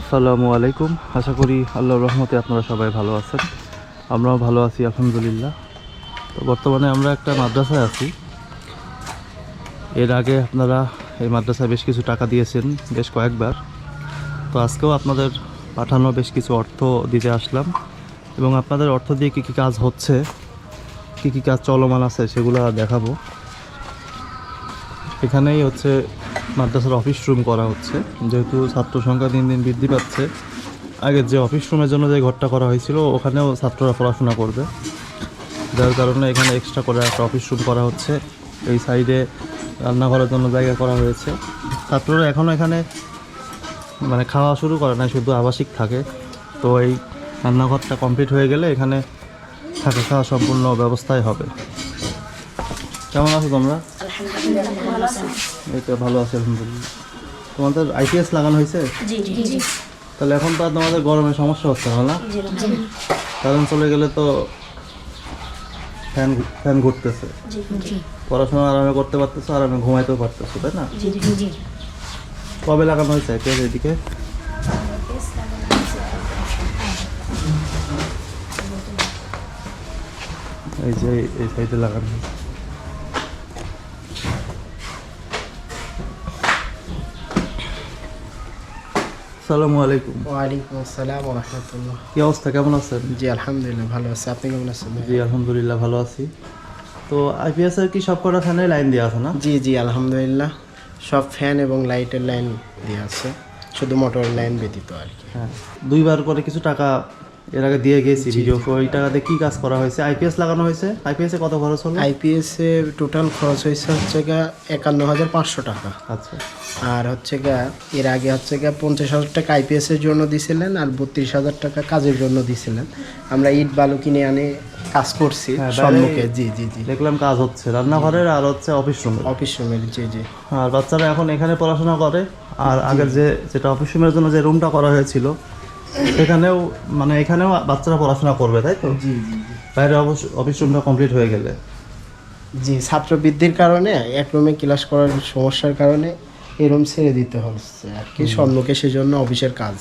আসসালামু আলাইকুম। আশা করি আল্লাহর রহমতে আপনারা সবাই ভালো আছেন। আমরাও ভালো আছি, আলহামদুলিল্লাহ। তো বর্তমানে আমরা একটা মাদ্রাসায় আছি। এর আগে আপনারা এই মাদ্রাসায় বেশ কিছু টাকা দিয়েছেন, বেশ কয়েকবার। তো আজকেও আপনাদের পাঠানো বেশ কিছু অর্থ দিতে আসলাম। এবং আপনাদের অর্থ দিয়ে কী কী কাজ হচ্ছে, কী কী কাজ চলমান আছে সেগুলো দেখাবো। এখানেই হচ্ছে মাদ্রাসার অফিস রুম করা হচ্ছে। যেহেতু ছাত্র সংখ্যা দিন দিন বৃদ্ধি পাচ্ছে আগের যে অফিস রুমের জন্য যে ঘরটা করা হয়েছিল, ওখানেও ছাত্ররা পড়াশোনা করবে। যার কারণে এখানে এক্সট্রা করে একটা অফিস রুম করা হচ্ছে। এই সাইডে রান্নাঘরের জন্য জায়গা করা হয়েছে। ছাত্ররা এখনও এখানে মানে খাওয়া শুরু করে না শুধু আবাসিক থাকে। তো এই রান্নাঘরটা কমপ্লিট হয়ে গেলে এখানে থাকা খাওয়া সম্পূর্ণ ব্যবস্থাই হবে। কেমন আছো তোমরা? এই তো ভালো আছে আলহামদুলিল্লাহ। তোমাদের আইপিএস লাগানো হয়েছে? জি জি জি। তাহলে এখন তো আর তোমাদের গরমে সমস্যা হচ্ছে না? না কারণ চলে গেলে তো ফ্যান ফ্যান ঘুরতেছে। জি জি। পড়াশোনা আরামে করতে পারতেছো আরামে ঘুমাইতেও পারতেছো তাই না? জি জি কবে লাগানো হয়েছে আইপিএস এদিকে? এই যে এই সাইডে লাগানো হয়েছে। আসসালামু আলাইকুম। ওয়ালাইকুম আসসালাম রহমতুল্লাহ। কি অবস্থা? কেমন আছেন? জি আলহামদুলিল্লাহ ভালো আছি। আপনি কেমন আছেন জি আলহামদুলিল্লাহ ভালো আছি। তো আইপিএস এর কি সব কটা ফ্যানের লাইন দেওয়া আছে না? জি জি আলহামদুলিল্লাহ। সব ফ্যান এবং লাইটের লাইন দেওয়া আছে। শুধু মোটর লাইন ব্যতীত আর কি। হ্যাঁ। দুইবার করে কিছু টাকা এর আগে দিয়ে গেছি ভিডিও ওই টাকাতে কি কাজ করা হয়েছে? আইপিএস লাগানো হয়েছে? আইপিএস এ কত খরচ হলো? আইপিএস এ টোটাল খরচ হয়েছে হচ্ছে গা একান্ন হাজার পাঁচশো টাকা। আচ্ছা। আর হচ্ছে গা এর আগে হচ্ছে গা পঞ্চাশ হাজার টাকা আইপিএস এর জন্য দিছিলেন আর বত্রিশ হাজার টাকা কাজের জন্য দিছিলেন। আমরা ইট বালু কিনে আনে কাজ করছি হ্যাঁ, সম্মুখে। জি জি জি। দেখলাম কাজ হচ্ছে। রান্নাঘরের আর হচ্ছে অফিস রুমে অফিস রুমের জি জি। আর বাচ্চারা এখন এখানে পড়াশোনা করে। আর আগের যে যেটা অফিস রুমের জন্য যে রুমটা করা হয়েছিল এখানেও মানে এখানেও বাচ্চারা পড়াশোনা করবে তাই তো? জি বাইরে অফিস রুমটা কমপ্লিট হয়ে গেলে। জি ছাত্র বৃদ্ধির কারণে এক রুমে ক্লাস করার সমস্যার কারণে এই রুম ছেড়ে দিতে হচ্ছে। আর কি সম্মুখে সেজন্য অফিসের কাজ।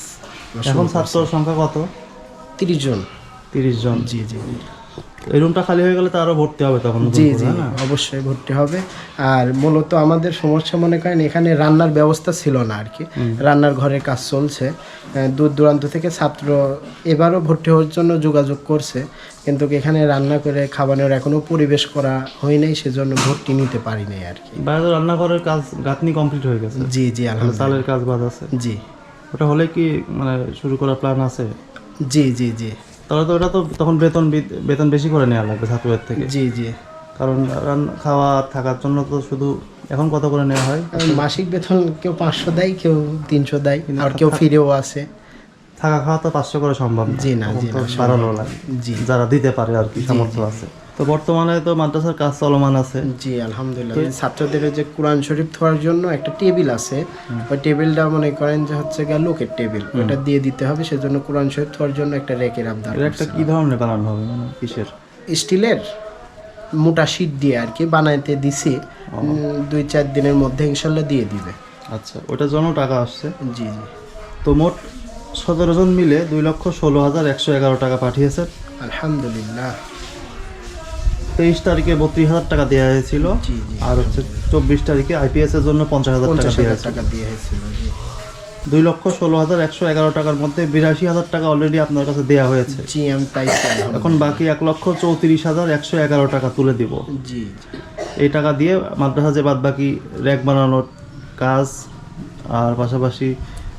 এখন ছাত্র সংখ্যা কত? তিরিশ জন। তিরিশ জন। জি জি। এই রুমটা খালি হয়ে গেলে তো আরও ভর্তি হবে তখন জি জি অবশ্যই ভর্তি হবে। আর মূলত আমাদের সমস্যা মনে করেন এখানে রান্নার ব্যবস্থা ছিল না আর কি। রান্নার ঘরের কাজ চলছে। দূর দূরান্ত থেকে ছাত্র এবারও ভর্তি হওয়ার জন্য যোগাযোগ করছে। কিন্তু এখানে রান্না করে খাবানোর এখনও পরিবেশ করা হয় নাই সেজন্য ভর্তি নিতে পারি নাই আর কি। বাইরে রান্নাঘরের কাজ গাঁথনি কমপ্লিট হয়ে গেছে। জি জি আলহামদুলিল্লাহ। কাজ বাদ আছে। জি। ওটা হলে কি মানে শুরু করার প্ল্যান আছে? জি জি জি। তাহলে তো ওটা তো তখন বেতন বেতন বেশি করে নেওয়া লাগবে ছাত্রদের থেকে। জি জি। কারণ খাওয়া থাকার জন্য তো শুধু এখন কত করে নেওয়া হয়? মাসিক বেতন কেউ পাঁচশো দেয় কেউ তিনশো দেয় আর কেউ ফিরেও আছে থাকা খাওয়া তো পাঁচশো করে সম্ভব জি না, জি না, বাড়ানো লাগে জি। যারা দিতে পারে আর কি সামর্থ্য আছে। তো বর্তমানে তো মাদ্রাসার কাজ চলমান আছে। জি আলহামদুলিল্লাহ। ছাত্রদের যে কোরআন শরীফ থোয়ার জন্য একটা টেবিল আছে। ওই টেবিলটা মনে করেন যে হচ্ছে গিয়ে লোকের টেবিল। ওটা দিয়ে দিতে হবে সেজন্য কোরআন শরীফ থোয়ার জন্য একটা রেকের আবদার একটা কি ধরনের বানানো হবে মানে কিসের? স্টিলের মোটা শীট দিয়ে আর কি বানাইতে দিছি। দুই চার দিনের মধ্যে ইনশাল্লাহ দিয়ে দিবে। আচ্ছা ওটার জন্য টাকা আসছে? জি জি। তো মোট সতেরো জন মিলে দুই লক্ষ ষোলো হাজার একশো এগারো টাকা পাঠিয়েছে। আলহামদুলিল্লাহ। তেইশ তারিখে বত্রিশ হাজার টাকা দেওয়া হয়েছিল আর হচ্ছে চব্বিশ তারিখে আইপিএস এর জন্য পঞ্চাশ হাজার টাকা দেওয়া হয়েছিল। দুই লক্ষ ষোলো হাজার একশো এগারো টাকার মধ্যে বিরাশি হাজার টাকা অলরেডি আপনার কাছে দেওয়া হয়েছে। জি আমি পাইছি এখন বাকি এক লক্ষ চৌত্রিশ হাজার একশো এগারো টাকা তুলে দিব। জি এই টাকা দিয়ে মাদ্রাসা যে বাদ বাকি র্যাক বানানোর কাজ আর পাশাপাশি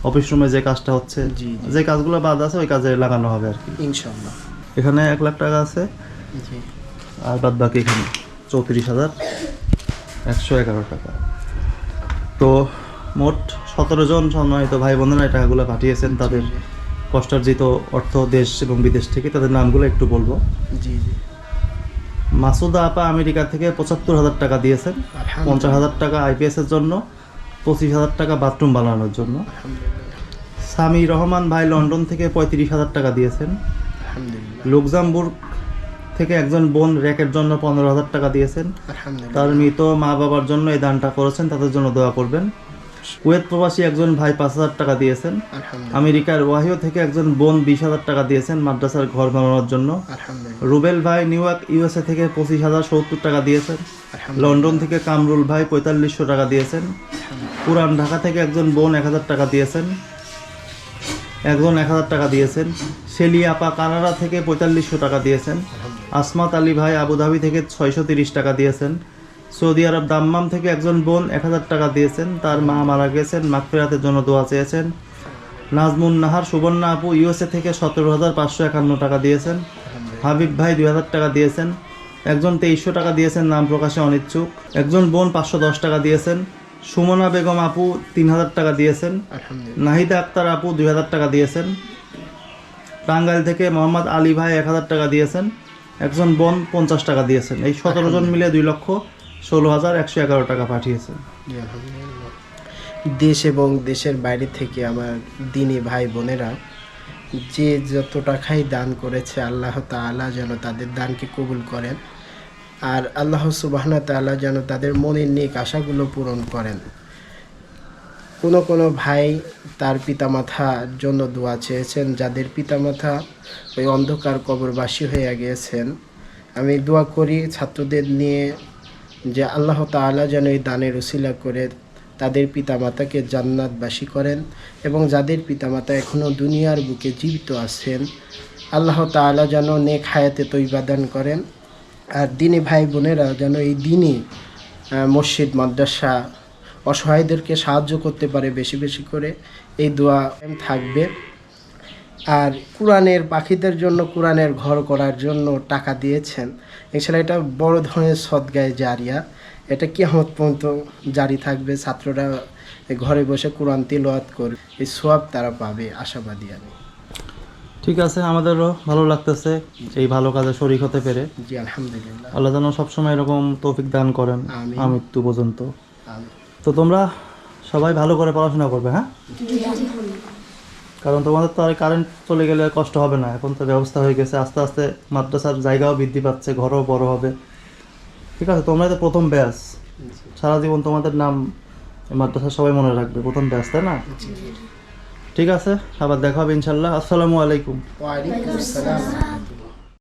অফিস রুমে যে কাজটা হচ্ছে। যে কাজগুলো বাদ আছে ওই কাজে লাগানো হবে আর কি। ইনশাল্লাহ এখানে এক লাখ টাকা আছে জি। আর বাদ বাকি এখানে চৌত্রিশ হাজার একশো এগারো টাকা। তো মোট সতেরো জন সম্মানিত ভাই বোনেরা এই টাকাগুলো পাঠিয়েছেন তাদের কষ্টার্জিত অর্থ দেশ এবং বিদেশ থেকে তাদের নামগুলো একটু বলব। জি জি। মাসুদা আপা আমেরিকা থেকে পঁচাত্তর হাজার টাকা দিয়েছেন পঞ্চাশ হাজার টাকা আইপিএস এর জন্য পঁচিশ হাজার টাকা বাথরুম বানানোর জন্য। স্বামী রহমান ভাই লন্ডন থেকে পঁয়ত্রিশ হাজার টাকা দিয়েছেন। লুকজামবুর্গ থেকে একজন বোন র্যাকের জন্য পনেরো হাজার টাকা দিয়েছেন। তার মৃত মা বাবার জন্য এই দানটা করেছেন তাদের জন্য দোয়া করবেন। কুয়েত প্রবাসী একজন ভাই পাঁচ হাজার টাকা দিয়েছেন। আমেরিকার ওয়াহিও থেকে একজন বোন বিশ হাজার টাকা দিয়েছেন মাদ্রাসার ঘর বানানোর জন্য। রুবেল ভাই নিউ ইয়র্ক ইউএসএ থেকে পঁচিশ হাজার সত্তর টাকা দিয়েছেন। লন্ডন থেকে কামরুল ভাই পঁয়তাল্লিশশো টাকা দিয়েছেন। পুরান ঢাকা থেকে একজন বোন এক হাজার টাকা দিয়েছেন। একজন এক হাজার টাকা দিয়েছেন। শেলি আপা কানাডা থেকে পঁয়তাল্লিশশো টাকা দিয়েছেন। আসমাত আলী ভাই আবুধাবি থেকে ছয়শো তিরিশ টাকা দিয়েছেন। সৌদি আরব দাম্মাম থেকে একজন বোন এক হাজার টাকা দিয়েছেন। তার মা মারা গেছেন মাগফিরাতের জন্য দোয়া চেয়েছেন। নাজমুন নাহার সুবর্ণা আপু ইউএসএ থেকে সতেরো হাজার পাঁচশো একান্ন টাকা দিয়েছেন। হাবিব ভাই দুই হাজার টাকা দিয়েছেন। একজন তেইশশো টাকা দিয়েছেন নাম প্রকাশে অনিচ্ছুক। একজন বোন পাঁচশো দশ টাকা দিয়েছেন। সুমনা বেগম আপু তিন হাজার টাকা দিয়েছেন। নাহিদা আক্তার আপু দুই হাজার টাকা দিয়েছেন। টাঙ্গাইল থেকে মোহাম্মদ আলী ভাই এক হাজার টাকা দিয়েছেন। একজন বোন পঞ্চাশ টাকা দিয়েছেন। এই সতেরো জন মিলে দুই লক্ষ ষোলো হাজার একশো এগারো টাকা পাঠিয়েছেন দেশ এবং দেশের বাইরে থেকে আমার দিনী ভাই বোনেরা যে যত টাকাই দান করেছে, আল্লাহ তাআলা যেন তাদের দানকে কবুল করেন আর আল্লাহ সুবাহ তাআলা যেন তাদের মনের নেক আশাগুলো পূরণ করেন। কোনো কোনো ভাই তার পিতামাতার জন্য দোয়া চেয়েছেন, যাদের পিতামাতা ওই অন্ধকার কবরবাসী হয়ে গিয়েছেন। আমি দোয়া করি ছাত্রদের নিয়ে যে আল্লাহ তাআলা যেন এই দানের উসিলা করে তাদের পিতামাতাকে জান্নাতবাসী করেন এবং যাদের পিতামাতা এখনও দুনিয়ার বুকে জীবিত আছেন, আল্লাহ তাআলা যেন নেক হায়াতে তৈবা দান করেন। আর দিনে ভাই বোনেরা যেন এই দিনই মসজিদ, মাদ্রাসা অসহায়দেরকে সাহায্য করতে পারে বেশি বেশি করে। এই দোয়া থাকবে। আর কোরআনের পাখিদের জন্য কোরআনের ঘর করার জন্য টাকা দিয়েছেন। এছাড়া এটা বড় ধরনের সদগায় জারিয়া। এটা কিয়ামত পর্যন্ত জারি থাকবে। ছাত্ররা ঘরে বসে কোরআন তিলওয়াত করবে। এই সোয়াব তারা পাবে আশাবাদী আমি। ঠিক আছে আমাদেরও ভালো লাগতেছে। এই ভালো কাজে শরিক হতে পেরে। জি আলহামদুলিল্লাহ। আল্লাহ যেন সবসময় এরকম তৌফিক দান করেন। মৃত্যু পর্যন্ত। তো তোমরা সবাই ভালো করে পড়াশোনা করবে হ্যাঁ? কারণ তোমাদের তো আর কারেন্ট চলে গেলে কষ্ট হবে না। এখন তো ব্যবস্থা হয়ে গেছে আস্তে আস্তে মাদ্রাসার জায়গাও বৃদ্ধি পাচ্ছে ঘরও বড় হবে। ঠিক আছে তোমরা তো প্রথম ব্যাস। সারা জীবন তোমাদের নাম মাদ্রাসা সবাই মনে রাখবে প্রথম ব্যাস তাই না? ঠিক আছে আবার দেখা হবে ইনশাল্লাহ। আসসালামু আলাইকুম। ওয়ালাইকুম আসসালাম।